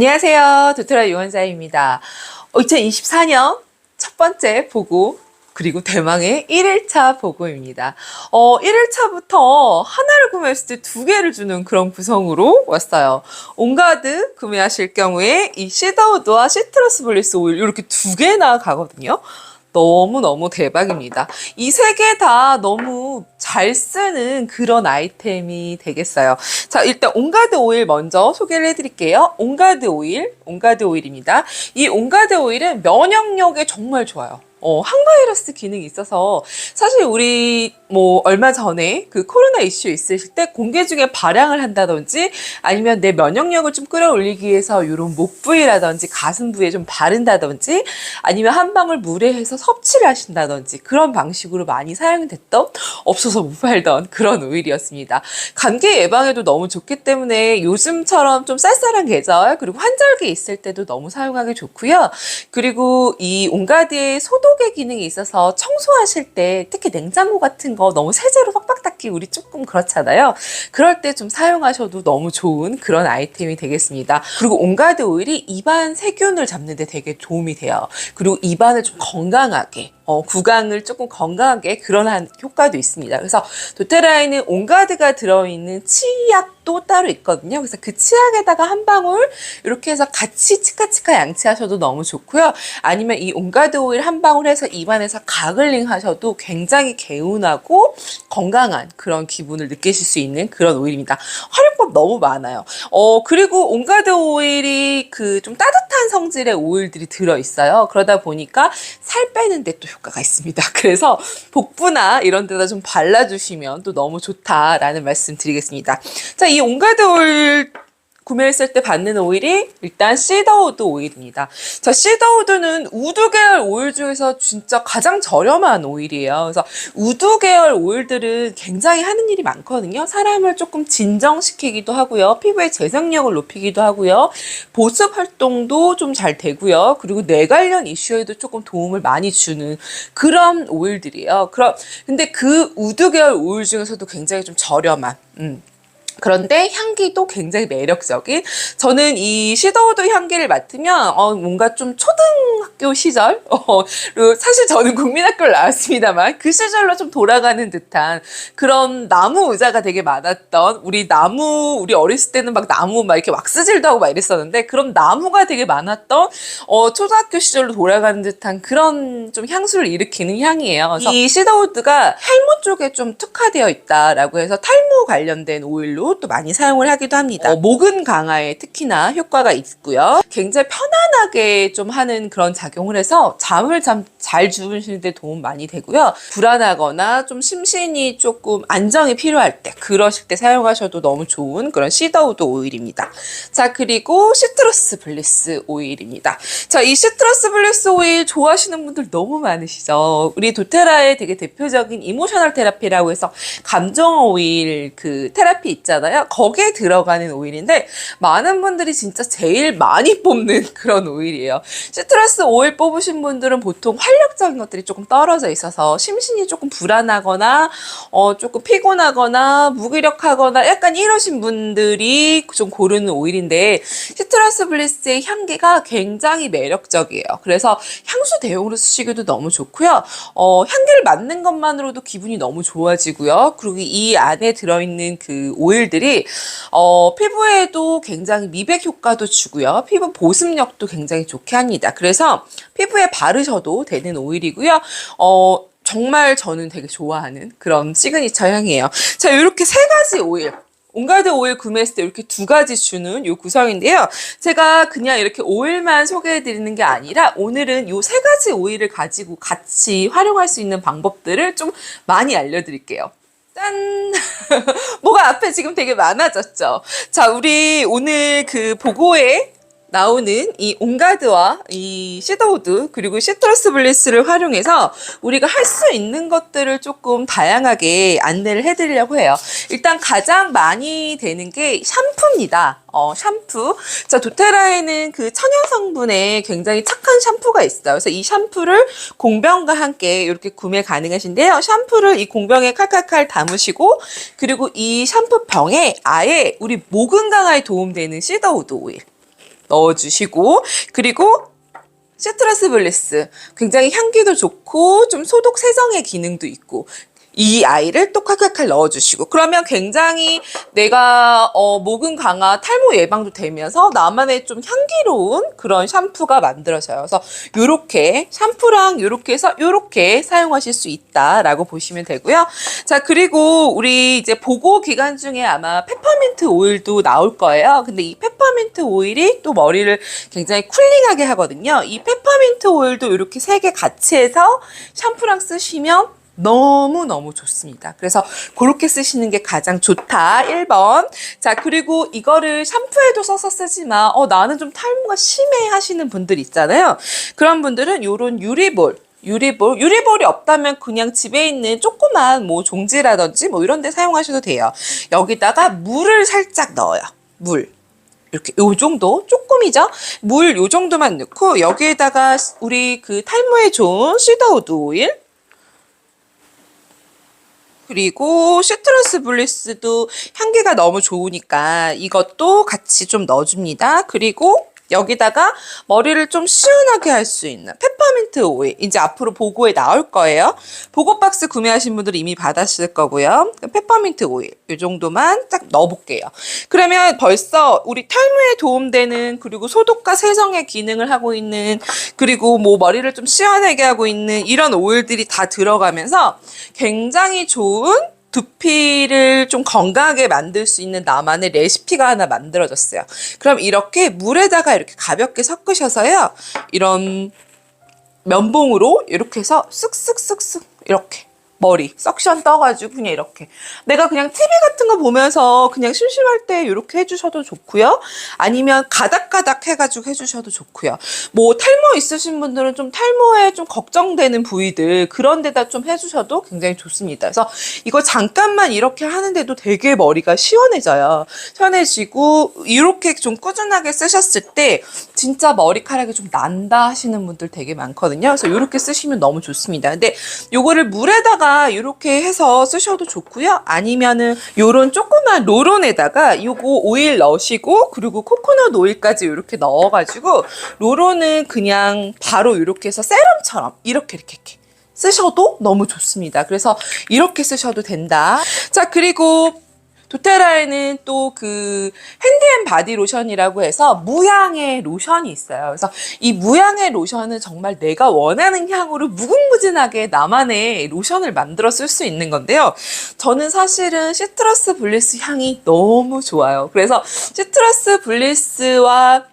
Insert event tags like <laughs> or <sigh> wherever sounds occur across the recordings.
안녕하세요. 도트라 유원자입니다. 2024년 첫 번째 보고 그리고 대망의 1일차 보고입니다. 어, 1일차부터 하나를 구매했을 때 두 개를 주는 그런 구성으로 왔어요. 온가드 구매하실 경우에 이 시더우드와 시트러스 블리스 오일 이렇게 두 개나 가거든요. 너무너무 대박입니다. 이 세 개 다 너무 잘 쓰는 그런 아이템이 되겠어요. 자, 일단 온가드 오일 먼저 소개를 해드릴게요. 온가드 오일, 온가드 오일입니다. 이 온가드 오일은 면역력에 정말 좋아요. 어, 항바이러스 기능이 있어서 사실 우리 뭐 얼마 전에 그 코로나 이슈 있으실 때 공개 중에 발양을 한다든지 아니면 내 면역력을 좀 끌어올리기 위해서 이런 목 부위라든지 가슴 부위에 좀 바른다든지 아니면 한 방울 물에 해서 섭취를 하신다든지 그런 방식으로 많이 사용됐던 없어서 못 팔던 그런 오일이었습니다. 감기 예방에도 너무 좋기 때문에 요즘처럼 좀 쌀쌀한 계절 그리고 환절기 있을 때도 너무 사용하기 좋고요. 그리고 이 온가드의 소독 의 기능이 있어서 청소하실 때 특히 냉장고 같은 거 너무 세제로 빡빡 닦기 우리 조금 그렇잖아요. 그럴 때 좀 사용하셔도 너무 좋은 그런 아이템이 되겠습니다. 그리고 온가드 오일이 입안 세균을 잡는 데 되게 도움이 돼요. 그리고 입안을 좀 건강하게 어, 구강을 조금 건강하게 그런 한 효과도 있습니다. 그래서 도테라에는 온가드가 들어있는 치약도 따로 있거든요. 그래서 그 치약에다가 한 방울 이렇게 해서 같이 치카치카 양치하셔도 너무 좋고요. 아니면 이 온가드 오일 한 방울 해서 입안에서 가글링 하셔도 굉장히 개운하고 건강한 그런 기분을 느끼실 수 있는 그런 오일입니다. 활용법 너무 많아요. 어, 그리고 온가드 오일이 그 좀 따뜻한 성질의 오일들이 들어있어요. 그러다 보니까 살 빼는데 또 효과가 있습니다. <laughs> 그래서 복부나 이런 데다 좀 발라주시면 또 너무 좋다라는 말씀 드리겠습니다. 자, 이 온가드 오일 구매했을 때 받는 오일이 일단 시더우드 오일입니다. 자, 시더우드는 우드 계열 오일 중에서 진짜 가장 저렴한 오일이에요. 그래서 우드 계열 오일들은 굉장히 하는 일이 많거든요. 사람을 조금 진정시키기도 하고요. 피부의 재생력을 높이기도 하고요. 보습 활동도 좀 잘 되고요. 그리고 뇌 관련 이슈에도 조금 도움을 많이 주는 그런 오일들이에요. 그럼 근데 그 우드 계열 오일 중에서도 굉장히 좀 저렴한 음, 그런데 향기도 굉장히 매력적인 저는 이 시더우드 향기를 맡으면 어, 뭔가 좀 초등학교 시절 <laughs> 어, 사실 저는 국민학교를 나왔습니다만 그 시절로 좀 돌아가는 듯한 그런 나무 의자가 되게 많았던 우리 나무 우리 어렸을 때는 막 나무 막 이렇게 왁스질도 하고 막 이랬었는데 그런 나무가 되게 많았던 어, 초등학교 시절로 돌아가는 듯한 그런 좀 향수를 일으키는 향이에요. 그래서 이 시더우드가 탈모 쪽에 좀 특화되어 있다라고 해서 탈모 관련된 오일로 또 많이 사용을 하기도 합니다. 어, 목은 강화에 특히나 효과가 있고요. 굉장히 편안하게 좀 하는 그런 작용을 해서 잠을 참 잘 주무시는 데 도움 많이 되고요. 불안하거나 좀 심신이 조금 안정이 필요할 때 그러실 때 사용하셔도 너무 좋은 그런 시더우드 오일입니다. 자 그리고 시트러스 블리스 오일입니다. 자 이 시트러스 블리스 오일 좋아하시는 분들 너무 많으시죠. 우리 도테라의 되게 대표적인 이모셔널 테라피라고 해서 감정 오일 그 테라피 있잖아요. 거기에 들어가는 오일인데 많은 분들이 진짜 제일 많이 뽑는 <laughs> 그런 오일이에요. 시트러스 오일 뽑으신 분들은 보통 활력 적인 것들이 조금 떨어져 있어서 심신이 조금 불안하거나 어 조금 피곤하거나 무기력하거나 약간 이러신 분들이 좀 고르는 오일인데 시트러스 블리스의 향기가 굉장히 매력적이에요. 그래서 향수 대용으로 쓰시기도 너무 좋고요. 어 향기를 맡는 것만으로도 기분이 너무 좋아지고요. 그리고 이 안에 들어있는 그 오일들이 어 피부에도 굉장히 미백 효과도 주고요. 피부 보습력도 굉장히 좋게 합니다. 그래서 피부에 바르셔도 되는 오일이고요. 어, 정말 저는 되게 좋아하는 그런 시그니처 향이에요. 자, 이렇게 세 가지 오일. 온가드 오일 구매했을 때 이렇게 두 가지 주는 요 구성인데요. 제가 그냥 이렇게 오일만 소개해 드리는 게 아니라 오늘은 요 세 가지 오일을 가지고 같이 활용할 수 있는 방법들을 좀 많이 알려드릴게요. 짠! <laughs> 뭐가 앞에 지금 되게 많아졌죠? 자, 우리 오늘 그 보고에 나오는 이 온가드와 이 시더우드 그리고 시트러스 블리스를 활용해서 우리가 할 수 있는 것들을 조금 다양하게 안내를 해드리려고 해요. 일단 가장 많이 되는 게 샴푸입니다. 어, 샴푸. 자, 도테라에는 그 천연 성분에 굉장히 착한 샴푸가 있어요. 그래서 이 샴푸를 공병과 함께 이렇게 구매 가능하신데요. 샴푸를 이 공병에 칼칼칼 담으시고 그리고 이 샴푸 병에 아예 우리 모근 강화에 도움되는 시더우드 오일. 넣어주시고 그리고 시트러스 블리스. 굉장히 향기도 좋고 좀 소독 세정의 기능도 있고 이 아이를 또 칼칼칼 넣어주시고 그러면 굉장히 내가 어, 모근 강화 탈모 예방도 되면서 나만의 좀 향기로운 그런 샴푸가 만들어져요. 그래서 요렇게 샴푸랑 요렇게 해서 요렇게 사용하실 수 있다라고 보시면 되고요. 자 그리고 우리 이제 보고 기간 중에 아마 페퍼민트 오일도 나올 거예요. 근데 이 페퍼민트 오일이 또 머리를 굉장히 쿨링하게 하거든요. 이 페퍼민트 오일도 이렇게 세 개 같이 해서 샴푸랑 쓰시면 너무너무 좋습니다. 그래서 그렇게 쓰시는 게 가장 좋다. 1번. 자, 그리고 이거를 샴푸에도 써서 쓰지만, 어, 나는 좀 탈모가 심해 하시는 분들 있잖아요. 그런 분들은 요런 유리볼, 유리볼, 유리볼이 없다면 그냥 집에 있는 조그만 뭐 종지라든지 뭐 이런 데 사용하셔도 돼요. 여기다가 물을 살짝 넣어요. 물. 이렇게 요 정도 조금이죠 물 요 정도만 넣고 여기에다가 우리 그 탈모에 좋은 시더우드 오일 그리고 시트러스 블리스도 향기가 너무 좋으니까 이것도 같이 좀 넣어줍니다. 그리고 여기다가 머리를 좀 시원하게 할 수 있는 페퍼민트 오일 이제 앞으로 보고에 나올 거예요. 보고 박스 구매하신 분들 이미 받았을 거고요. 페퍼민트 오일 이 정도만 딱 넣어볼게요. 그러면 벌써 우리 탈모에 도움되는 그리고 소독과 세정의 기능을 하고 있는 그리고 뭐 머리를 좀 시원하게 하고 있는 이런 오일들이 다 들어가면서 굉장히 좋은 두피를 좀 건강하게 만들 수 있는 나만의 레시피가 하나 만들어졌어요. 그럼 이렇게 물에다가 이렇게 가볍게 섞으셔서요. 이런 면봉으로 이렇게 해서 쓱쓱쓱쓱 이렇게 머리 석션 떠가지고 그냥 이렇게. 내가 그냥 TV 같은 거 보면서 그냥 심심할 때 이렇게 해주셔도 좋고요. 아니면 가닥가닥 해가지고 해주셔도 좋고요. 뭐 탈모 있으신 분들은 좀 탈모에 좀 걱정되는 부위들 그런 데다 좀 해주셔도 굉장히 좋습니다. 그래서 이거 잠깐만 이렇게 하는데도 되게 머리가 시원해져요. 시원해지고 이렇게 좀 꾸준하게 쓰셨을 때 진짜 머리카락이 좀 난다 하시는 분들 되게 많거든요 그래서 이렇게 쓰시면 너무 좋습니다 근데 요거를 물에다가 이렇게 해서 쓰셔도 좋고요. 아니면은 요런 조그만 로론에다가 요거 오일 넣으시고 그리고 코코넛 오일까지 이렇게 넣어가지고 로론은 그냥 바로 이렇게 해서 세럼처럼 이렇게 이렇게 이렇게 쓰셔도 너무 좋습니다. 그래서 이렇게 쓰셔도 된다. 자 그리고 도테라에는 또 그 핸드앤 바디 로션이라고 해서 무향의 로션이 있어요. 그래서 이 무향의 로션은 정말 내가 원하는 향으로 무궁무진하게 나만의 로션을 만들어 쓸 수 있는 건데요. 저는 사실은 시트러스 블리스 향이 너무 좋아요. 그래서 시트러스 블리스와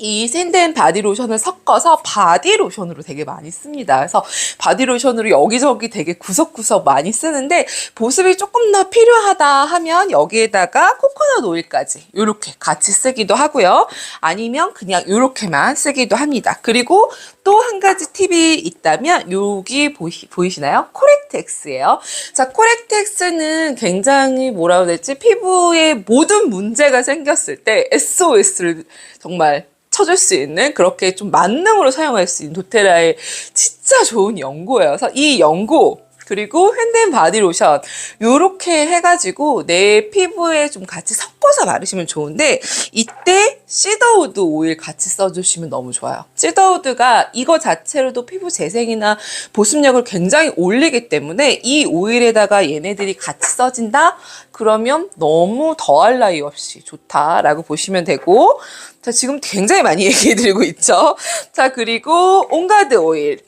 이 샌드앤 바디 로션을 섞어서 바디 로션으로 되게 많이 씁니다. 그래서 바디 로션으로 여기저기 되게 구석구석 많이 쓰는데 보습이 조금 더 필요하다 하면 여기에다가 코코넛 오일까지 이렇게 같이 쓰기도 하고요. 아니면 그냥 이렇게만 쓰기도 합니다. 그리고 또 한 가지 팁이 있다면 여기 보이, 보이시나요? 코렉텍스예요. 자, 코렉텍스는 굉장히 뭐라고 해야 되지? 피부에 모든 문제가 생겼을 때 SOS를 정말 쳐줄 수 있는 그렇게 좀 만능으로 사용할 수 있는 도테라의 진짜 좋은 연고예요. 그래서 이 연고 그리고 핸드앤 바디 로션 요렇게 해가지고 내 피부에 좀 같이 섞어서 바르시면 좋은데 이때 시더우드 오일 같이 써주시면 너무 좋아요. 시더우드가 이거 자체로도 피부 재생이나 보습력을 굉장히 올리기 때문에 이 오일에다가 얘네들이 같이 써진다? 그러면 너무 더할 나위 없이 좋다라고 보시면 되고 자 지금 굉장히 많이 <laughs> 얘기해 드리고 있죠. 자 그리고 온가드 오일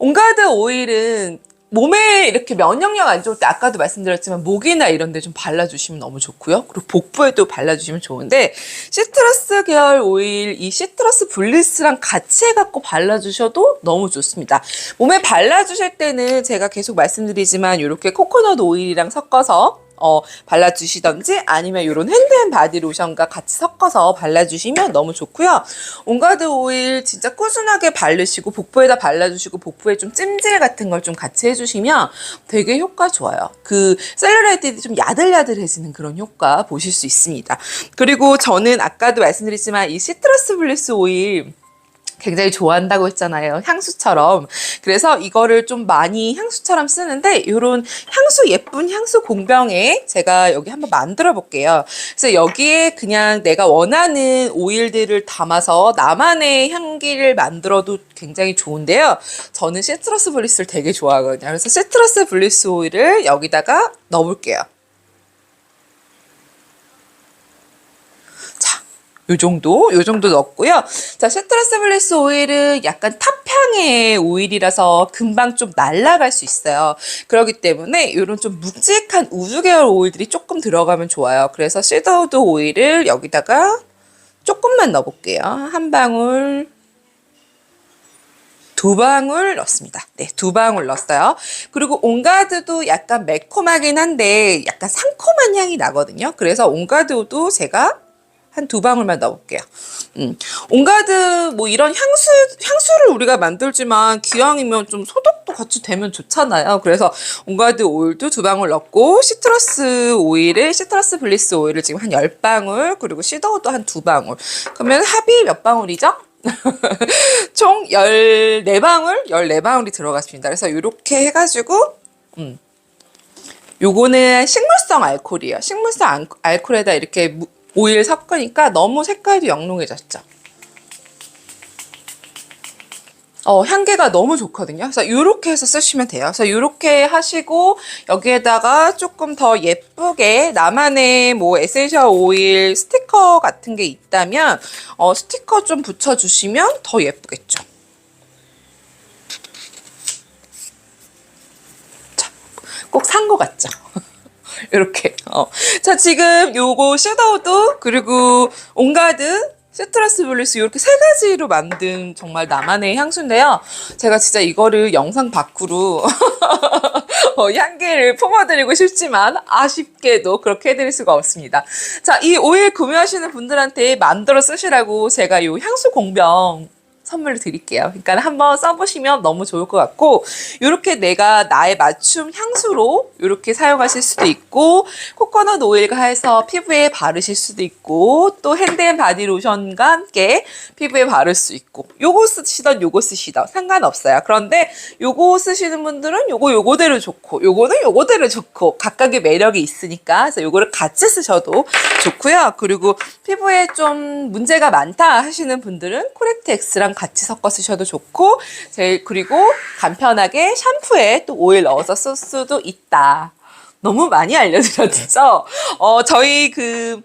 온가드 오일은 몸에 이렇게 면역력 안 좋을 때 아까도 말씀드렸지만 목이나 이런 데 좀 발라주시면 너무 좋고요. 그리고 복부에도 발라주시면 좋은데 시트러스 계열 오일 이 시트러스 블리스랑 같이 해갖고 발라주셔도 너무 좋습니다. 몸에 발라주실 때는 제가 계속 말씀드리지만 이렇게 코코넛 오일이랑 섞어서 어, 발라주시던지 아니면 이런 핸드앤 바디 로션과 같이 섞어서 발라주시면 너무 좋고요. 온가드 오일 진짜 꾸준하게 바르시고 복부에다 발라주시고 복부에 좀 찜질 같은 걸 좀 같이 해주시면 되게 효과 좋아요. 그 셀룰라이트들이 좀 야들야들해지는 그런 효과 보실 수 있습니다. 그리고 저는 아까도 말씀드렸지만 이 시트러스 블리스 오일 굉장히 좋아한다고 했잖아요. 향수처럼. 그래서 이거를 좀 많이 향수처럼 쓰는데 이런 향수 예쁜 향수 공병에 제가 여기 한번 만들어 볼게요. 그래서 여기에 그냥 내가 원하는 오일들을 담아서 나만의 향기를 만들어도 굉장히 좋은데요. 저는 시트러스 블리스를 되게 좋아하거든요. 그래서 시트러스 블리스 오일을 여기다가 넣어볼게요. 자, 요 정도, 요 정도 넣었고요. 자, 시트러스 블리스 오일은 약간 탑향의 오일이라서 금방 좀 날아갈 수 있어요. 그렇기 때문에 이런 좀 묵직한 우주 계열 오일들이 조금 들어가면 좋아요. 그래서 시더우드 오일을 여기다가 조금만 넣어볼게요. 한 방울, 두 방울 넣습니다. 네, 두 방울 넣었어요. 그리고 온가드도 약간 매콤하긴 한데 약간 상콤한 향이 나거든요. 그래서 온가드도 제가 한 두 방울만 넣어볼게요. 음. 온가드 뭐 이런 향수 향수를 우리가 만들지만 기왕이면 좀 소독도 같이 되면 좋잖아요. 그래서 온가드 오일도 두 방울 넣고 시트러스 오일을 시트러스 블리스 오일을 지금 한 열 방울 그리고 시더우도 한 두 방울. 그러면 합이 몇 방울이죠? <laughs> 총 14방울? 14방울이 들어갔습니다. 그래서 이렇게 해가지고, 음. 요거는 식물성 알코올이에요. 식물성 알- 알코올에다 이렇게 무- 오일 섞으니까 너무 색깔도 영롱해졌죠. 어, 향기가 너무 좋거든요. 그래서 이렇게 해서 쓰시면 돼요. 그래서 이렇게 하시고 여기에다가 조금 더 예쁘게 나만의 뭐 에센셜 오일 스티커 같은 게 있다면 어, 스티커 좀 붙여주시면 더 예쁘겠죠. 꼭산거 같죠? <laughs> 이렇게. 어. 자, 지금 요거 섀도우도 그리고 온가드 시트러스 블리스 이렇게 세 가지로 만든 정말 나만의 향수인데요. 제가 진짜 이거를 영상 밖으로 <laughs> 어, 향기를 품어드리고 싶지만 아쉽게도 그렇게 해드릴 수가 없습니다. 자, 이 오일 구매하시는 분들한테 만들어 쓰시라고 제가 이 향수 공병 선물을 드릴게요. 그러니까 한번 써보시면 너무 좋을 것 같고 이렇게 내가 나의 맞춤 향수로 이렇게 사용하실 수도 있고 코코넛 오일과 해서 피부에 바르실 수도 있고 또 핸드앤 바디 로션과 함께 피부에 바를 수 있고 요거 쓰시던 요거 쓰시던 상관없어요. 그런데 요거 쓰시는 분들은 요거 요거대로 좋고 요거는 요거대로 좋고 각각의 매력이 있으니까 그래서 요거를 같이 쓰셔도 좋고요. 그리고 피부에 좀 문제가 많다 하시는 분들은 코렉트 X랑 같이 섞어 쓰셔도 좋고 제일 그리고 간편하게 샴푸에 또 오일 넣어서 쓸 수도 있다. 너무 많이 알려드렸죠. 어 저희 그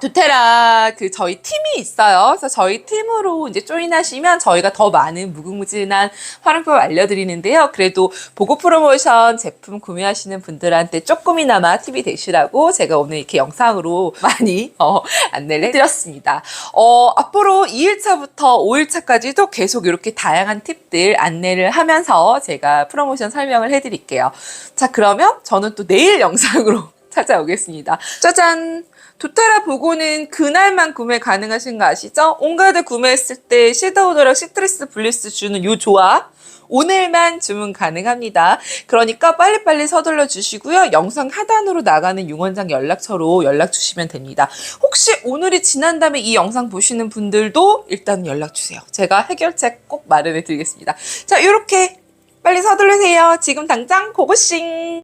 두테라 그 저희 팀이 있어요. 그래서 저희 팀으로 이제 조인하시면 저희가 더 많은 무궁무진한 활용법을 알려드리는데요. 그래도 보고 프로모션 제품 구매하시는 분들한테 조금이나마 팁이 되시라고 제가 오늘 이렇게 영상으로 <laughs> 많이 어, 안내를 해드렸습니다. 어, 앞으로 2일차부터 5일차까지도 계속 이렇게 다양한 팁들 안내를 하면서 제가 프로모션 설명을 해드릴게요. 자, 그러면 저는 또 내일 영상으로 <laughs> 찾아오겠습니다. 짜잔! 도테라 보고는 그날만 구매 가능하신 거 아시죠? 온가드 구매했을 때 시더우더랑 시트리스 블리스 주는 요 조합 오늘만 주문 가능합니다. 그러니까 빨리빨리 서둘러 주시고요. 영상 하단으로 나가는 융원장 연락처로 연락 주시면 됩니다. 혹시 오늘이 지난 다음에 이 영상 보시는 분들도 일단 연락 주세요. 제가 해결책 꼭 마련해 드리겠습니다. 자, 이렇게 빨리 서두르세요. 지금 당장 고고싱!